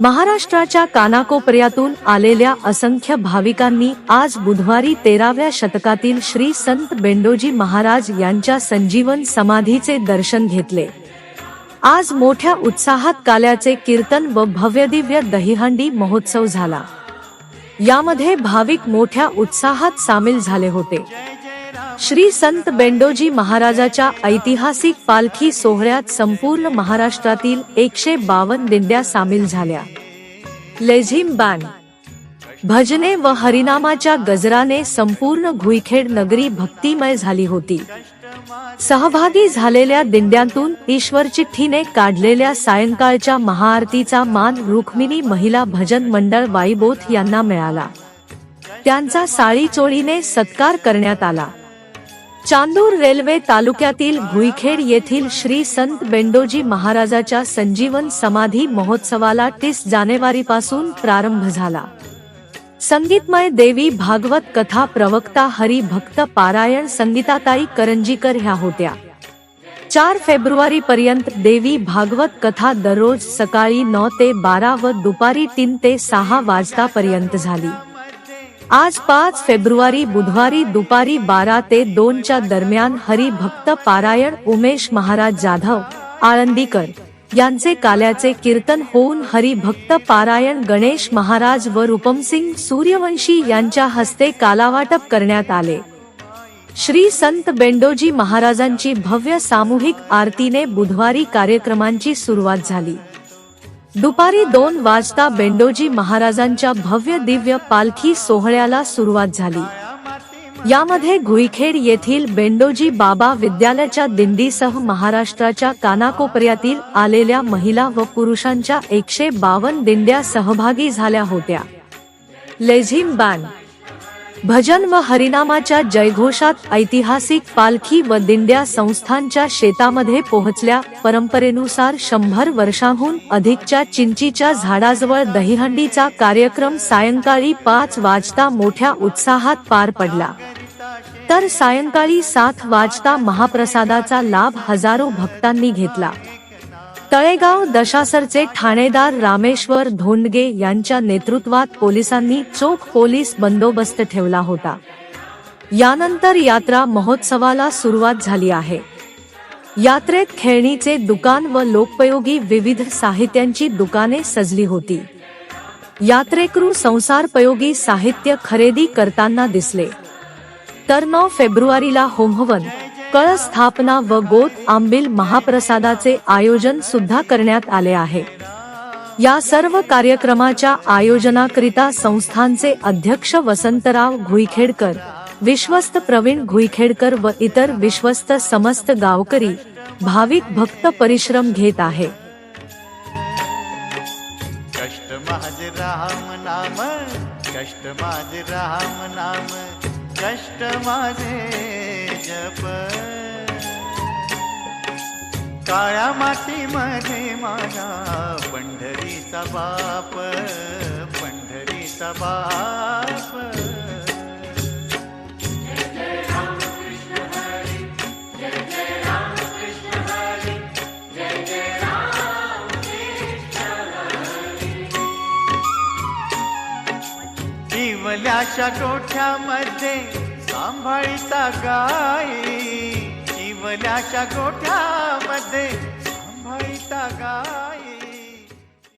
महाराष्ट्राच्या कानाकोपऱ्यातून आलेल्या असंख्य भाविकांनी आज बुधवारी तेराव्या शतकातील श्री संत बेंडोजी महाराज यांच्या संजीवन समाधीचे दर्शन घेतले. आज मोठ्या उत्साहात काल्याचे कीर्तन व भव्यदिव्य दहीहंडी महोत्सव झाला. यामध्ये भाविक मोठ्या उत्साहात सामील झाले होते. श्री संत बेंडोजी महाराजाच्या ऐतिहासिक पालखी सोहळ्यात संपूर्ण महाराष्ट्रातील एकशे बावन दिंड्या सामील झाल्या. लेझिम बँड भजने व हरिनामाच्या गजराने संपूर्ण घुईखेड नगरी भक्तिमय झाली होती. सहभागी झालेल्या दिंड्यांतून ईश्वर चिठ्ठीने काढलेल्या सायंकाळच्या महाआरतीचा मान रुक्मिणी महिला भजन मंडळ वाईबोथ यांना मिळाला. त्यांचा साळीचोळीने सत्कार करण्यात आला. चांदूर रेल्वे तालुक्यातील भुईखेड येथील श्री संत बेंडोजी महाराजाच्या संजीवन समाधी महोत्सवाला तीस जानेवारीपासून प्रारंभ झाला. संगीतमय देवी भागवत कथा प्रवक्ता हरी भक्त पारायण संगीताताई करंजीकर ह्या होत्या. चार फेब्रुवारी पर्यंत देवी भागवत कथा दररोज सकाळी नऊ ते बारा व दुपारी तीन ते सहा वाजतापर्यंत झाली. आज पाच फेब्रुवारी बुधवारी दुपारी बारा ते दोनच्या दरम्यान हरिभक्त पारायण उमेश महाराज जाधव आळंदीकर यांचे काल्याचे कीर्तन होऊन हरिभक्त पारायण गणेश महाराज व रूपमसिंग सूर्यवंशी यांच्या हस्ते कालावाटप करण्यात आले. श्री संत बेंडोजी महाराजांची भव्य सामूहिक आरतीने बुधवारी कार्यक्रमांची सुरुवात झाली. दुपारी दोन वाजता बेंडोजी महाराजांच्या भव्य दिव्य पालखी सोहळ्याला सुरुवात झाली. यामध्ये घुईखेड येथील बेंडोजी बाबा विद्यालयाच्या दिंडीसह महाराष्ट्राच्या कानाकोपऱ्यातील आलेल्या महिला व पुरुषांच्या एकशे बावन दिंड्या सहभागी झाल्या होत्या. लेझिम बँड भजन व हरिनामाच्या जयघोषात ऐतिहासिक पालखी व दिंड्या संस्थांच्या शेतामध्ये पोहोचल्या. परंपरेनुसार शंभर वर्षांहून अधिकच्या चिंचीच्या झाडाजवळ दहीहंडीचा कार्यक्रम सायंकाळी पाच वाजता मोठ्या उत्साहात पार पडला. तर सायंकाळी सात वाजता महाप्रसादाचा लाभ हजारो भक्तांनी घेतला. तळेगाव दशासरचे ठाणेदार रामेश्वर धोंडगे यांच्या नेतृत्वात पोलिसांनी चोख पोलीस बंदोबस्त ठेवला होता. यानंतर यात्रा महोत्सवाला सुरुवात झाली आहे. यात्रेत खेळणीचे दुकान व लोकपयोगी विविध साहित्यांची दुकाने सजली होती. यात्रेकरू संसारपयोगी साहित्य खरेदी करताना दिसले. तर नऊ फेब्रुवारीला होमहवन कळस्थापना व गोत आंबील महाप्रसादाचे आयोजन सुद्धा करण्यात आले आहे. या सर्व कार्यक्रमाच्या आयोजनाकरिता संस्थांचे अध्यक्ष वसंतराव घुईखेडकर विश्वस्त प्रवीण घुईखेडकर व इतर विश्वस्त समस्त गावकरी भाविक भक्त परिश्रम घेत आहे. कष्ट माझे राम नाम कष्ट माझे राम नाम कष्ट माझे काळ्या मातीमध्ये माझा पंढरीचा बाप पंढरीचा बाप. शिवल्याच्या गोठ्यामध्ये सांभाळीचा गाई कमल्याच्या गोठ्यामध्ये सांभाळीता गा